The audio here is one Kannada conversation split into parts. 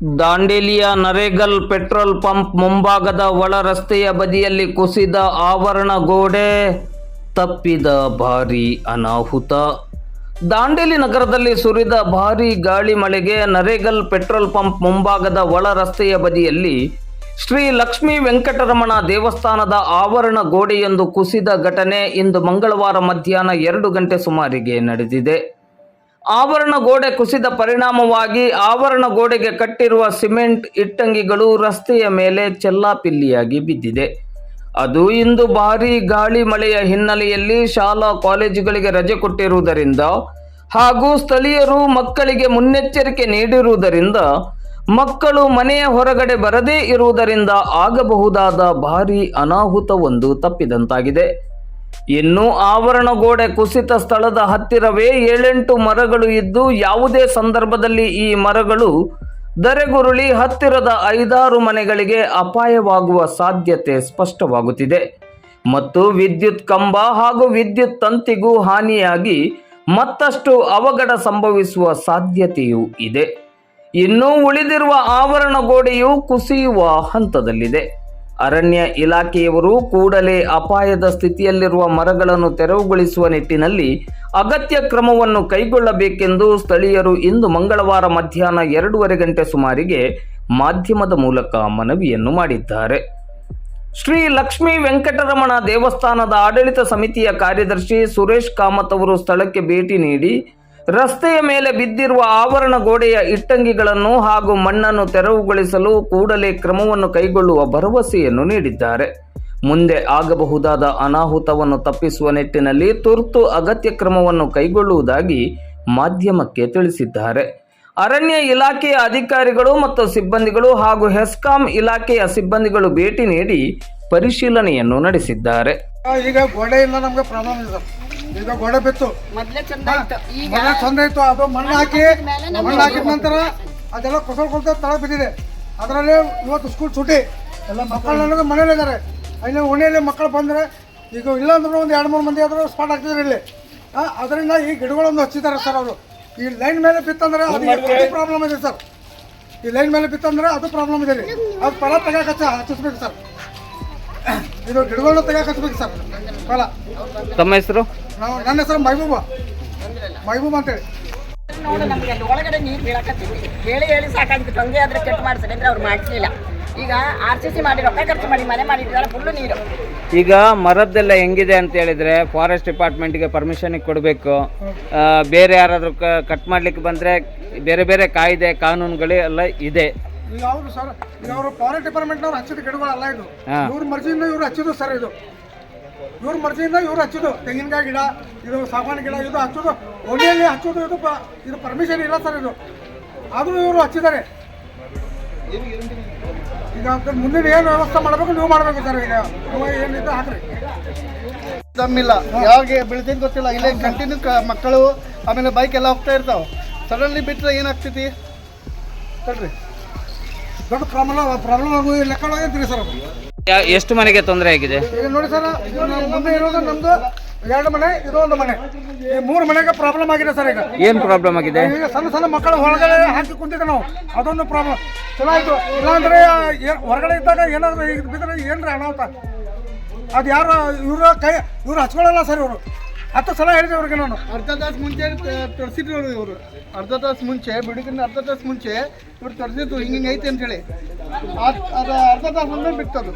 ದಾಂಡೇಲಿಯ ನರೇಗಲ್ ಪೆಟ್ರೋಲ್ ಪಂಪ್ ಮುಂಭಾಗದ ಒಳ ರಸ್ತೆಯ ಬದಿಯಲ್ಲಿ ಕುಸಿದ ಆವರಣ ಗೋಡೆ ತಪ್ಪಿದ ಭಾರೀ ಅನಾಹುತ. ದಾಂಡೇಲಿ ನಗರದಲ್ಲಿ ಸುರಿದ ಭಾರೀ ಗಾಳಿ ಮಳೆಗೆ ನರೇಗಲ್ ಪೆಟ್ರೋಲ್ ಪಂಪ್ ಮುಂಭಾಗದ ಒಳ ರಸ್ತೆಯ ಬದಿಯಲ್ಲಿ ಶ್ರೀ ಲಕ್ಷ್ಮೀ ವೆಂಕಟರಮಣ ದೇವಸ್ಥಾನದ ಆವರಣ ಗೋಡೆಯೊಂದು ಕುಸಿದ ಘಟನೆ ಇಂದು ಮಂಗಳವಾರ ಮಧ್ಯಾಹ್ನ ಎರಡು ಗಂಟೆ ಸುಮಾರಿಗೆ ನಡೆದಿದೆ. ಆವರಣ ಗೋಡೆ ಕುಸಿದ ಪರಿಣಾಮವಾಗಿ ಆವರಣ ಗೋಡೆಗೆ ಕಟ್ಟಿರುವ ಸಿಮೆಂಟ್ ಇಟ್ಟಂಗಿಗಳು ರಸ್ತೆಯ ಮೇಲೆ ಚೆಲ್ಲಾಪಿಲ್ಲಿಯಾಗಿ ಬಿದ್ದಿದೆ. ಅದು ಇಂದು ಭಾರೀ ಗಾಳಿ ಮಳೆಯ ಹಿನ್ನೆಲೆಯಲ್ಲಿ ಶಾಲಾ ಕಾಲೇಜುಗಳಿಗೆ ರಜೆ ಕೊಟ್ಟಿರುವುದರಿಂದ ಹಾಗೂ ಸ್ಥಳೀಯರು ಮಕ್ಕಳಿಗೆ ಮುನ್ನೆಚ್ಚರಿಕೆ ನೀಡಿರುವುದರಿಂದ ಮಕ್ಕಳು ಮನೆಯ ಹೊರಗಡೆ ಬರದೇ ಇರುವುದರಿಂದ ಆಗಬಹುದಾದ ಭಾರೀ ಅನಾಹುತವೊಂದು ತಪ್ಪಿದಂತಾಗಿದೆ. ಇನ್ನು ಆವರಣ ಗೋಡೆ ಕುಸಿತ ಸ್ಥಳದ ಹತ್ತಿರವೇ ಏಳೆಂಟು ಮರಗಳು ಇದ್ದು ಯಾವುದೇ ಸಂದರ್ಭದಲ್ಲಿ ಈ ಮರಗಳು ದರೆಗುರುಳಿ ಹತ್ತಿರದ ಐದಾರು ಮನೆಗಳಿಗೆ ಅಪಾಯವಾಗುವ ಸಾಧ್ಯತೆ ಸ್ಪಷ್ಟವಾಗುತ್ತಿದೆ. ಮತ್ತು ವಿದ್ಯುತ್ ಕಂಬ ಹಾಗೂ ವಿದ್ಯುತ್ ತಂತಿಗೂ ಹಾನಿಯಾಗಿ ಮತ್ತಷ್ಟು ಅವಘಡ ಸಂಭವಿಸುವ ಸಾಧ್ಯತೆಯೂ ಇದೆ. ಇನ್ನು ಉಳಿದಿರುವ ಆವರಣ ಗೋಡೆಯು ಕುಸಿಯುವ ಹಂತದಲ್ಲಿದೆ. ಅರಣ್ಯ ಇಲಾಖೆಯವರು ಕೂಡಲೇ ಅಪಾಯದ ಸ್ಥಿತಿಯಲ್ಲಿರುವ ಮರಗಳನ್ನು ತೆರವುಗೊಳಿಸುವ ನಿಟ್ಟಿನಲ್ಲಿ ಅಗತ್ಯ ಕ್ರಮವನ್ನು ಕೈಗೊಳ್ಳಬೇಕೆಂದು ಸ್ಥಳೀಯರು ಇಂದು ಮಂಗಳವಾರ ಮಧ್ಯಾಹ್ನ ಎರಡೂವರೆ ಗಂಟೆ ಸುಮಾರಿಗೆ ಮಾಧ್ಯಮದ ಮೂಲಕ ಮನವಿಯನ್ನು ಮಾಡಿದ್ದಾರೆ. ಶ್ರೀ ಲಕ್ಷ್ಮೀ ವೆಂಕಟರಮಣ ದೇವಸ್ಥಾನದ ಆಡಳಿತ ಸಮಿತಿಯ ಕಾರ್ಯದರ್ಶಿ ಸುರೇಶ್ ಕಾಮತ್ ಅವರು ಸ್ಥಳಕ್ಕೆ ಭೇಟಿ ನೀಡಿ ರಸ್ತೆಯ ಮೇಲೆ ಬಿದ್ದಿರುವ ಆವರಣ ಗೋಡೆಯ ಇಟ್ಟಂಗಿಗಳನ್ನು ಹಾಗೂ ಮಣ್ಣನ್ನು ತೆರವುಗೊಳಿಸಲು ಕೂಡಲೇ ಕ್ರಮವನ್ನು ಕೈಗೊಳ್ಳುವ ಭರವಸೆಯನ್ನು ನೀಡಿದ್ದಾರೆ. ಮುಂದೆ ಆಗಬಹುದಾದ ಅನಾಹುತವನ್ನು ತಪ್ಪಿಸುವ ನಿಟ್ಟಿನಲ್ಲಿ ತುರ್ತು ಅಗತ್ಯ ಕ್ರಮವನ್ನು ಕೈಗೊಳ್ಳುವುದಾಗಿ ಮಾಧ್ಯಮಕ್ಕೆ ತಿಳಿಸಿದ್ದಾರೆ. ಅರಣ್ಯ ಇಲಾಖೆಯ ಅಧಿಕಾರಿಗಳು ಮತ್ತು ಸಿಬ್ಬಂದಿಗಳು ಹಾಗೂ ಹೆಸ್ಕಾಂ ಇಲಾಖೆಯ ಸಿಬ್ಬಂದಿಗಳು ಭೇಟಿ ನೀಡಿ ಪರಿಶೀಲನೆಯನ್ನು ನಡೆಸಿದ್ದಾರೆ. ಈಗ ಗೋಡೆಯಿಂದ ನಮಗೆ ಪ್ರಾಬ್ಲಮ್ ಇದೆ ಈಗ ಗೋಡೆ ಬಿತ್ತು. ಮೊದ್ಲೇ ಚಂದ ಇತ್ತು. ಈಗ ಚಂದ ಇತ್ತು. ಅದು ಮಣ್ಣು ಹಾಕಿ ಮಣ್ಣು ಹಾಕಿದ ನಂತರ ಅದೆಲ್ಲ ಕುಸಲ್ ಕೊಳ್ತ ತಳ ಬಿದ್ದಿದೆ. ಅದರಲ್ಲಿ ಇವತ್ತು ಸ್ಕೂಲ್ छुट्ಟಿ ಎಲ್ಲ ಮಕ್ಕಳು ನನಗೆ ಮನೇಲಿ ಇದ್ದಾರೆ. ಅಲ್ಲಿ ಓಣಿಯಲ್ಲಿ ಮಕ್ಕಳು ಬಂದರೆ ಈಗ ಇಲ್ಲ ಅಂದ್ರೆ ಒಂದು ಎರಡು ಮೂರು ಮಂದಿ ಆದರೂ ಸ್ಪಾಟ್ ಆಗ್ತಿದ್ರು ಇಲ್ಲಿ. ಅದರಿಂದ ಈ ಗಿಡಗಳನ್ನು ಹಚ್ಚಿದ್ದಾರೆ ಸರ್ ಅವರು. ಈ ಲೈನ್ ಮೇಲೆ ಬಿತ್ತಂದ್ರೆ ಅದು ಪ್ರಾಬ್ಲಮ್ ಇದೆ ಸರ್. ಈ ಲೈನ್ ಮೇಲೆ ಬಿತ್ತಂದ್ರೆ ಅದು ಪ್ರಾಬ್ಲಮ್ ಇದೆ ರೀ ಅದು ಫಲ ತೆಗಿಯಕ್ಕೆ ಹಚ್ಚ ಹಚ್ಚಿಸ್ಬೇಕು ಸರ್. ಇದು ಗಿಡಗಳನ್ನ ತೆಗಿಯಕ್ಕೆ ಹಚ್ಬೇಕು ಸರ್. ಫಲ. ತಮ್ಮ ಹೆಸರು? ನಾವು ನನ್ನ ಹೆಸರು ಮೈಬೂಬ. ಮೈಬೂಬ ಅಂತೇಳಿ. ನೋಡು ನಮ್ಗೆ ಅಲ್ಲಿ ಒಳಗಡೆ ನೀರು ಬೀಳಕತ್ತೀವಿ ಹೇಳಿ ಹೇಳಿ ಸಾಕಾಗಿತ್ತು ಹಂಗೆ ಆದ್ರೆ ಕೆಟ್ಟ ಮಾಡ್ತಾರೆ ಅಂದ್ರೆ ಅವ್ರು ಮಾಡಿಸಲಿಲ್ಲ ಈಗ ಆರ್ ಸಿ ಸಿ ಮಾಡಿ ರೊಕ್ಕ ಖರ್ಚು ಮಾಡಿ ಮನೆ ಮಾಡಿದ್ರೆ ಫುಲ್ಲು ನೀರು. ಈಗ ಮರದ್ದೆಲ್ಲ ಹೆಂಗಿದೆ ಅಂತ ಹೇಳಿದ್ರೆ ಫಾರೆಸ್ಟ್ ಡಿಪಾರ್ಟ್ಮೆಂಟ್ಗೆ ಪರ್ಮಿಷನ್ ಕೊಡಬೇಕು. ಬೇರೆ ಯಾರಾದ್ರೂ ಕಟ್ ಮಾಡ್ಲಿಕ್ಕೆ ಬಂದ್ರೆ ಬೇರೆ ಬೇರೆ ಕಾಯ್ದೆ ಕಾನೂನುಗಳು ಎಲ್ಲ ಇದೆ. ಈಗ ಹೌದು ಸರ್. ಈಗ ಅವರು ಫಾರೆಸ್ಟ್ ಡಿಪಾರ್ಟ್ಮೆಂಟ್ನವ್ರು ಹಚ್ಚಿದ ಗಿಡಗಳಲ್ಲ ಇದು. ಇವ್ರ ಮರ್ಜಿಯಿಂದ ಇವ್ರು ಹಚ್ಚಿದ್ದು ಸರ್ ಇದು. ಇವ್ರ ಮರ್ಜಿಯಿಂದ ಇವ್ರು ಹಚ್ಚೋದು. ತೆಂಗಿನಕಾಯಿ ಗಿಡ ಇದು ಸಾಗವಾನಿ ಗಿಡ ಇದು ಹಚ್ಚೋದು. ಓಣಿಯಲ್ಲಿ ಹಚ್ಚೋದು ಇದು ಇದು ಪರ್ಮಿಷನ್ ಇಲ್ಲ ಸರ್ ಇದು. ಆದರೂ ಇವರು ಹಚ್ಚಿದ್ದಾರೆ. ಈಗ ಮುಂದಿನ ಏನು ವ್ಯವಸ್ಥೆ ಮಾಡಬೇಕು ನೀವು ಮಾಡಬೇಕು ಸರ್ ಈಗ. ನೀವು ಏನಿದೆ ಹಾಕ್ರಿ. ದಮ್ಮಿಲ್ಲ. ಯಾವಾಗ ಬೆಳೆದಿದ್ದು ಗೊತ್ತಿಲ್ಲ. ಇಲ್ಲೇ ಕಂಟಿನ್ಯೂ ಮಕ್ಕಳು ಆಮೇಲೆ ಬೈಕ್ ಎಲ್ಲ ಹೋಗ್ತಾ ಇರ್ತಾವ. ಸಡನ್ಲಿ ಬಿಟ್ಟರೆ ಏನಾಗ್ತೈತಿ ಹೇಳ್ರಿ. ದೊಡ್ಡ ಪ್ರಾಬ್ಲಮ್ ಪ್ರಾಬ್ಲಮ್ ಲೆಕ್ಕ ಸರ್ ಎಷ್ಟು ಮನೆಗೆ ತೊಂದರೆ ಆಗಿದೆ? ಈಗ ನೋಡಿ ಸರ್ ಇದು ನಮ್ಮ ಮುಂದೆ ಇರೋದು ನಮ್ದು ಎರಡು ಮನೆ ಇದೊಂದು ಒಂದು ಮನೆ. ಈ ಮೂರು ಮನೆಗೆ ಪ್ರಾಬ್ಲಮ್ ಆಗಿದೆ ಸರ್ ಈಗ. ಏನ್ ಪ್ರಾಬ್ಲಮ್ ಆಗಿದೆ? ಈಗ ಸಣ್ಣ ಸಣ್ಣ ಮಕ್ಕಳು ಹೊರಗಡೆ ಹಾಕಿ ಕುಂತಿದ್ದೆ ನಾವು. ಅದೊಂದು ಪ್ರಾಬ್ಲಮ್ ಚಲೋ ಆಯ್ತು ಇಲ್ಲಾಂದ್ರೆ ಏ- ಹೊರಗಡೆ ಇದ್ದಾಗ ಏನಾದ್ರು ಈಗ ಬಿದ್ದರೆ ಏನ್ರಿ ಅನಾಹುತ? ಅದು ಯಾರು ಇವ್ರ ಕೈ ಇವ್ರು ಹಚ್ಕೊಳ್ಳಲ್ಲ ಸರ್ ಇವರು. ಹತ್ತು ಸಲ ಹೇಳಿದೆ ಅವ್ರಿಗೆ ನಾನು. ಅರ್ಧ ತಾಸು ಮುಂಚೆ ತರಿಸಿದ್ರು ಇವರು. ಅರ್ಧ ತಾಸು ಮುಂಚೆ ಬಿಡುಗಿನ ಅರ್ಧ ತಾಸು ಮುಂಚೆ ಇವ್ರು ತರಿಸಿದ್ರು. ಹಿಂಗೆ ಹಿಂಗೆ ಐತೆ ಅಂತೇಳಿ ಅದ್- ಅರ್ಧ ತಾಸು ಬಿತ್ತದು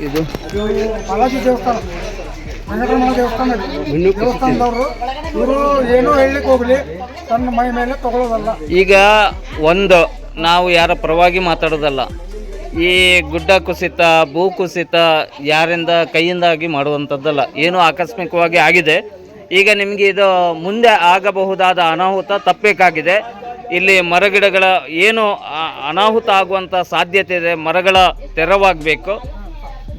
ಇದು. ಬಾಲಾಜಿ ದೇವಸ್ಥಾನ ವೆಂಕಟರಮಣ ದೇವಸ್ಥಾನ. ದೇವಸ್ಥಾನದವರು. ಇವರು ಏನೋ ಹೇಳಲಿಕ್ಕೆ ಹೋಗಲಿ. ತನ್ನ ಮೈ ಮೇಲೆ ತಗೊಳ್ಳೋದಲ್ಲ ಈಗ ಒಂದು ನಾವು ಯಾರ ಪರವಾಗಿ ಮಾತಾಡೋದಲ್ಲ. ಈ ಗುಡ್ಡ ಕುಸಿತ ಭೂ ಕುಸಿತ ಯಾರಿಂದ ಕೈಯಿಂದಾಗಿ ಮಾಡುವಂಥದ್ದಲ್ಲ. ಏನು ಆಕಸ್ಮಿಕವಾಗಿ ಆಗಿದೆ. ಈಗ ನಿಮಗೆ ಇದು ಮುಂದೆ ಆಗಬಹುದಾದ ಅನಾಹುತ ತಪ್ಪಬೇಕಾಗಿದೆ. ಇಲ್ಲಿ ಮರಗಿಡಗಳ ಏನು ಅನಾಹುತ ಆಗುವಂಥ ಸಾಧ್ಯತೆ ಇದೆ ಮರಗಳ ತೆರವಾಗಬೇಕು.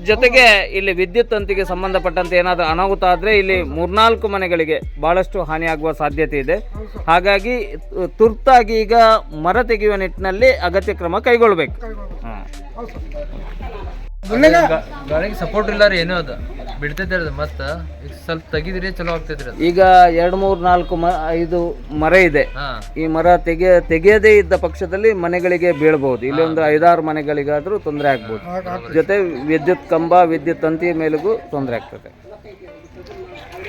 ಜೊತೆಗೆ ಇಲ್ಲಿ ವಿದ್ಯುತ್ ತಂತಿಗೆ ಸಂಬಂಧಪಟ್ಟಂತೆ ಏನಾದರೂ ಅನಾಹುತ ಆದರೆ ಇಲ್ಲಿ ಮೂರ್ನಾಲ್ಕು ಮನೆಗಳಿಗೆ ಭಾಳಷ್ಟು ಹಾನಿಯಾಗುವ ಸಾಧ್ಯತೆ ಇದೆ. ಹಾಗಾಗಿ ತುರ್ತಾಗಿ ಈಗ ಮರ ತೆಗೆಯುವ ನಿಟ್ಟಿನಲ್ಲಿ ಅಗತ್ಯ ಕ್ರಮ ಕೈಗೊಳ್ಳಬೇಕು ಹಾಂ ಗಾಳಿಗೆ ಸಪೋರ್ಟ್ ಇಲ್ಲ ರೀ ಏನೋ ಅದು. ಬಿಡ್ತೈತೆ ಅದು ಮತ್ತ. ಈಗ ಸ್ವಲ್ಪ ತೆಗಿದ್ರಿ ಚಲೋ ಆಗ್ತೈತ್ರಿ ಅದು. ಈಗ ಎರಡು ಮೂರು ನಾಲ್ಕು ಮ ಐದು ಮರ ಇದೆ. ಹಾ. ಈ ಮರ ತೆಗೆ ತೆಗೆಯದೇ ಇದ್ದ ಪಕ್ಷದಲ್ಲಿ ಮನೆಗಳಿಗೆ ಬೀಳಬಹುದು ಇಲ್ಲಿ ಒಂದು ಐದಾರು ಮನೆಗಳಿಗಾದ್ರೂ ತೊಂದರೆ ಆಗ್ಬೋದು. ಜೊತೆ ವಿದ್ಯುತ್ ಕಂಬ ವಿದ್ಯುತ್ ತಂತಿಯ ಮೇಲೆಗೂ ತೊಂದರೆ ಆಗ್ತದೆ.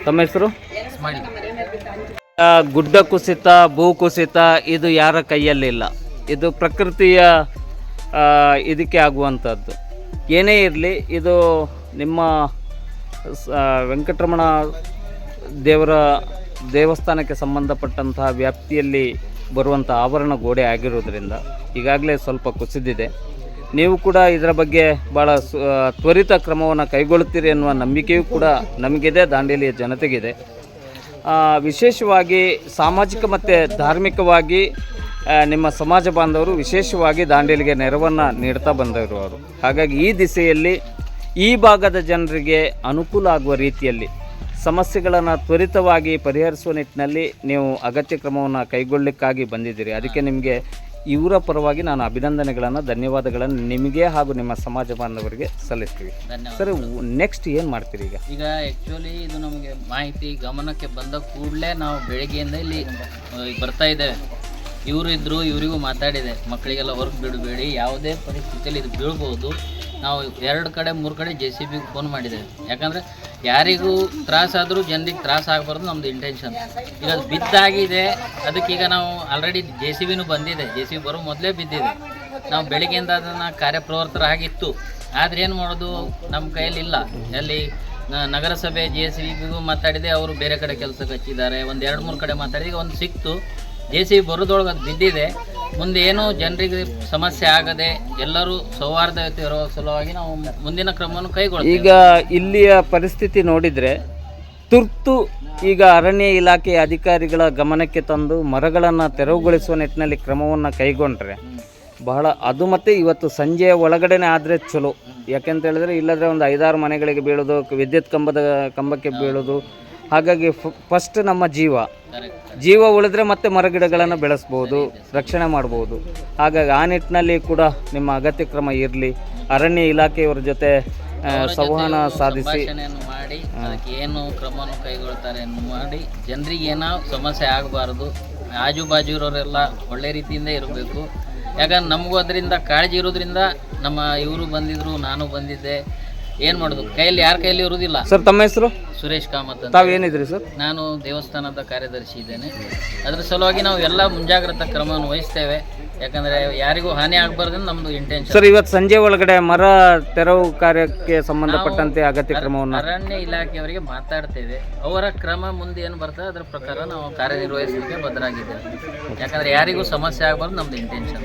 ತಮ್ಮ ಹೆಸರು? ಸ್ಮೈಲ್ ಆ, ಗುಡ್ಡ ಕುಸಿತ ಭೂ ಕುಸಿತ ಇದು ಯಾರ ಕೈಯಲ್ಲಿಲ್ಲ. ಇದು ಪ್ರಕೃತಿಯ ಆ, ಇದಕ್ಕೆ ಆಗುವಂಥದ್ದು. ಏನೇ ಇರಲಿ, ಇದು ನಿಮ್ಮ ವೆಂಕಟರಮಣ ದೇವರ ದೇವಸ್ಥಾನಕ್ಕೆ ಸಂಬಂಧಪಟ್ಟಂತಹ ವ್ಯಾಪ್ತಿಯಲ್ಲಿ ಬರುವಂಥ ಆವರಣ ಗೋಡೆ ಆಗಿರೋದ್ರಿಂದ ಈಗಾಗಲೇ ಸ್ವಲ್ಪ ಕುಸಿದಿದೆ. ನೀವು ಕೂಡ ಇದರ ಬಗ್ಗೆ ಭಾಳ ತ್ವರಿತ ಕ್ರಮವನ್ನು ಕೈಗೊಳ್ಳುತ್ತೀರಿ ಎನ್ನುವ ನಂಬಿಕೆಯೂ ಕೂಡ ನಮಗಿದೆ, ದಾಂಡೇಲಿಯ ಜನತೆಗಿದೆ. ವಿಶೇಷವಾಗಿ ಸಾಮಾಜಿಕ ಮತ್ತು ಧಾರ್ಮಿಕವಾಗಿ ನಿಮ್ಮ ಸಮಾಜ ಬಾಂಧವರು ವಿಶೇಷವಾಗಿ ದಾಂಡೇಲಿಗೆ ನೆರವನ್ನು ನೀಡ್ತಾ ಬಂದಿರುವವರು ಹಾಗಾಗಿ ಈ ದಿಸೆಯಲ್ಲಿ ಈ ಭಾಗದ ಜನರಿಗೆ ಅನುಕೂಲ ಆಗುವ ರೀತಿಯಲ್ಲಿ ಸಮಸ್ಯೆಗಳನ್ನು ತ್ವರಿತವಾಗಿ ಪರಿಹರಿಸುವ ನಿಟ್ಟಿನಲ್ಲಿ ನೀವು ಅಗತ್ಯ ಕ್ರಮವನ್ನು ಕೈಗೊಳ್ಳಲಿಕ್ಕಾಗಿ ಬಂದಿದ್ದೀರಿ. ಅದಕ್ಕೆ ನಿಮಗೆ ಇವರ ಪರವಾಗಿ ನಾನು ಅಭಿನಂದನೆಗಳನ್ನು ಧನ್ಯವಾದಗಳನ್ನು ನಿಮಗೆ ಹಾಗೂ ನಿಮ್ಮ ಸಮಾಜ ಬಾಂಧವರಿಗೆ ಸಲ್ಲಿಸ್ತೀವಿ. ಸರ್ ನೆಕ್ಸ್ಟ್ ಏನು ಮಾಡ್ತೀರಿ ಈಗ? ಈಗ ಆ್ಯಕ್ಚುಲಿ ಇದು ನಮಗೆ ಮಾಹಿತಿ ಗಮನಕ್ಕೆ ಬಂದ ಕೂಡಲೇ ನಾವು ಬೆಳಗ್ಗೆಯಿಂದ ಇಲ್ಲಿ ಬರ್ತಾ ಇದ್ದೇವೆ. ಇವರು ಇದ್ದರು ಇವರಿಗೂ ಮಾತಾಡಿದೆ. ಮಕ್ಕಳಿಗೆಲ್ಲ ಹೊರಗೆ ಬಿಡಬೇಡಿ, ಯಾವುದೇ ಪರಿಸ್ಥಿತಿಯಲ್ಲಿ ಇದು ಬೀಳ್ಬೋದು ನಾವು ಎರಡು ಕಡೆ, ಮೂರು ಕಡೆ ಜೆ ಸಿ ಬಿಗೆ ಫೋನ್ ಮಾಡಿದ್ದೇವೆ. ಯಾಕಂದರೆ ಯಾರಿಗೂ ತ್ರಾಸಾದರೂ ಜನರಿಗೆ ತ್ರಾಸ ಆಗಬಾರ್ದು ನಮ್ಮದು ಇಂಟೆನ್ಷನ್ ಈಗ ಅದು ಬಿದ್ದಾಗಿದೆ ಅದಕ್ಕೀಗ ನಾವು ಆಲ್ರೆಡಿ ಜೆ ಸಿ ಬಿನೂ ಬಂದಿದೆ. ಜೆ ಸಿ ಬಿ ಬರೋ ಮೊದಲೇ ಬಿದ್ದಿದೆ. ನಾವು ಬೆಳಗ್ಗೆಯಿಂದ ಅದನ್ನು ಕಾರ್ಯಪ್ರವೃತ್ತರಾಗಿತ್ತು. ಆದರೆ ಏನು ಮಾಡೋದು? ನಮ್ಮ ಕೈಯಲ್ಲಿ ಇಲ್ಲ. ಎಲ್ಲಿ ನಗರಸಭೆ ಜೆ ಸಿ ಬಿಗೂ ಮಾತಾಡಿದೆ, ಅವರು ಬೇರೆ ಕಡೆ ಕೆಲಸಕ್ಕೆ ಹಚ್ಚಿದ್ದಾರೆ. ಒಂದು ಎರಡು, ಮೂರು ಕಡೆ ಮಾತಾಡಿದೆ. ಒಂದು ಸಿಕ್ತು. ಜೆ ಸಿ ಬರೋದೊಳಗೆ ಅದು ಬಿದ್ದಿದೆ. ಮುಂದೆ ಏನೂ ಜನರಿಗೆ ಸಮಸ್ಯೆ ಆಗದೆ ಎಲ್ಲರೂ ಸೌಹಾರ್ದತೆ ಇರೋ ಸಲುವಾಗಿ ನಾವು ಮುಂದಿನ ಕ್ರಮವನ್ನು ಕೈಗೊಳ್ತೀವಿ. ಈಗ ಇಲ್ಲಿಯ ಪರಿಸ್ಥಿತಿ ನೋಡಿದರೆ ತುರ್ತು ಈಗ ಅರಣ್ಯ ಇಲಾಖೆಯ ಅಧಿಕಾರಿಗಳ ಗಮನಕ್ಕೆ ತಂದು ಮರಗಳನ್ನು ತೆರವುಗೊಳಿಸುವ ನಿಟ್ಟಿನಲ್ಲಿ ಕ್ರಮವನ್ನು ಕೈಗೊಂಡ್ರೆ ಬಹಳ ಅದು ಮತ್ತು ಇವತ್ತು ಸಂಜೆಯ ಒಳಗಡೆನೆ ಆದರೆ ಚಲೋ. ಯಾಕೆಂತ ಹೇಳಿದ್ರೆ ಇಲ್ಲದ್ರೆ ಒಂದು ಐದಾರು ಮನೆಗಳಿಗೆ ಬೀಳೋದು, ವಿದ್ಯುತ್ ಕಂಬದ ಕಂಬಕ್ಕೆ ಬೀಳೋದು ಹಾಗಾಗಿ ಫಸ್ಟ್ ನಮ್ಮ ಜೀವ. ಜೀವ ಉಳಿದ್ರೆ ಮತ್ತೆ ಮರಗಿಡಗಳನ್ನು ಬೆಳೆಸ್ಬೋದು ರಕ್ಷಣೆ ಮಾಡ್ಬೋದು. ಹಾಗಾಗಿ ಆ ನಿಟ್ಟಿನಲ್ಲಿ ಕೂಡ ನಿಮ್ಮ ಅಗತ್ಯ ಕ್ರಮ ಇರಲಿ. ಅರಣ್ಯ ಇಲಾಖೆಯವರ ಜೊತೆ ಸಂವಹನ ಸಾಧಿಸಿ. ಮಾಡಿ ಏನು ಕ್ರಮವನ್ನು ಕೈಗೊಳ್ತಾರೆ ಮಾಡಿ ಜನರಿಗೆ ಏನೋ ಸಮಸ್ಯೆ ಆಗಬಾರ್ದು. ಆಜು ಬಾಜು ಇರೋರೆಲ್ಲ ಒಳ್ಳೆ ರೀತಿಯಿಂದ ಇರಬೇಕು. ಯಾಕಂದ್ರೆ ನಮಗೂ ಅದರಿಂದ ಕಾಳಜಿ ಇರೋದ್ರಿಂದ ನಮ್ಮ ಇವರು ಬಂದಿದ್ರು ನಾನು ಬಂದಿದ್ದೆ. ಏನು ಮಾಡೋದು? ಕೈಯಲ್ಲಿ ಯಾರ ಕೈಯಲ್ಲಿ ಇರುವುದಿಲ್ಲ. ಸರ್ ತಮ್ಮ ಹೆಸರು? ಸುರೇಶ್ ಕಾಮತ್ ಅಂತ. ತಾವೇನಿದ್ರಿ ಸರ್? ನಾನು ದೇವಸ್ಥಾನದ ಕಾರ್ಯದರ್ಶಿ ಇದ್ದೇನೆ. ಅದ್ರ ಸಲುವಾಗಿ ನಾವು ಎಲ್ಲ ಮುಂಜಾಗ್ರತಾ ಕ್ರಮವನ್ನು ವಹಿಸ್ತೇವೆ. ಯಾಕಂದ್ರೆ ಯಾರಿಗೂ ಹಾನಿ ಆಗಬಾರ್ದು ನಮ್ದು ಇಂಟೆನ್ಷನ್ ಸರ್ ಇವತ್ತು ಸಂಜೆ ಒಳಗಡೆ ಮರ ತೆರವು ಕಾರ್ಯಕ್ಕೆ ಸಂಬಂಧಪಟ್ಟಂತೆ ಅಗತ್ಯ ಕ್ರಮವನ್ನು ಅರಣ್ಯ ಇಲಾಖೆಯವರಿಗೆ ಮಾತಾಡ್ತೇವೆ. ಅವರ ಕ್ರಮ ಮುಂದೆ ಏನು ಬರ್ತದೆ ಅದರ ಪ್ರಕಾರ ನಾವು ಕಾರ್ಯನಿರ್ವಹಿಸಲಿಕ್ಕೆ ಬದ್ಧರಾಗಿದ್ದೇವೆ ಯಾಕಂದ್ರೆ ಯಾರಿಗೂ ಸಮಸ್ಯೆ ಆಗಬಾರ್ದು ನಮ್ದು ಇಂಟೆನ್ಷನ್